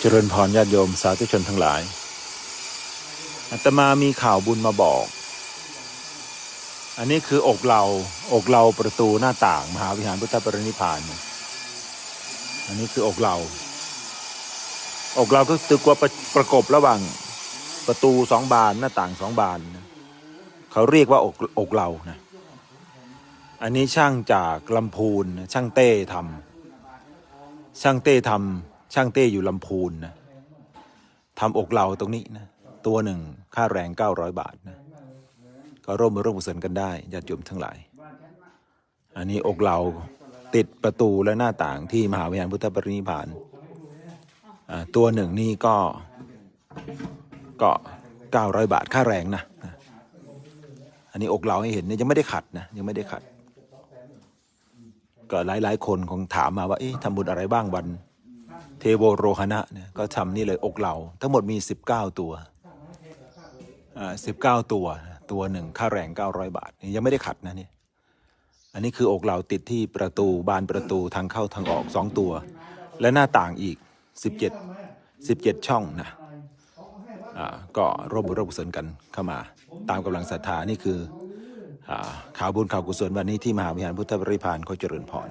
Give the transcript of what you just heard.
เจริญพรญาติโยมสาธุชนทั้งหลายอาตมามีข่าวบุญมาบอก อันนี้คืออกเราอกเราประตูหน้าต่าง มหาวิหารพุทธปรินิพานอันนี้คืออกเรา อกเราก็คือตัวประประกบระหว่างประตูสองบานหน้าต่างสองบานเขาเรียกว่าอกอกเรานะอันนี้ช่างจากลำพูนช่างเต้ทำช่างเต้ทำ ช่างเต้อยู่ลำพูนนะทำอกเราตรงนี้นะตัวหนึ่งค่าแรง 900 บาทนะก็ร่วมมือร่วมกุศลกันได้ญาติโยมทั้งหลาย อันนี้อกเราติดประตูและหน้าต่างที่มหาวิหารพุทธปรินิพานอ่าตัวหนึ่งนี่ก็ก็900 บาทค่าแรงนะอันนี้อกเราให้เห็นเนี่ยยังไม่ได้ขัดนะยังไม่ได้ขัด ก็หลายหลายๆคนคงถามมาว่าเอ๊ะทำบุญอะไรบ้างวัน เทโวโรหณะเนี่ยก็ทำนี่เลยอกเราทั้งหมดมี 19 ตัวอ่าสิบเก้าตัว ตัวหนึ่งค่าแรง900บาทนี่ยังไม่ได้ขัดนะเนี่ยอันนี้คืออกเราติดที่ประตูบานประตูทางเข้าทางออกสองตัว และหน้าต่างอีก17 17ช่องนะอ่าก็ร่วมบุญร่วมกุศลกันเข้ามา ตามกำลังศรัทธานี่คืออาข่าวบุญข่าวกุศลวันนี้ที่มหาวิหารพุทธบริพานเขาเจริญพร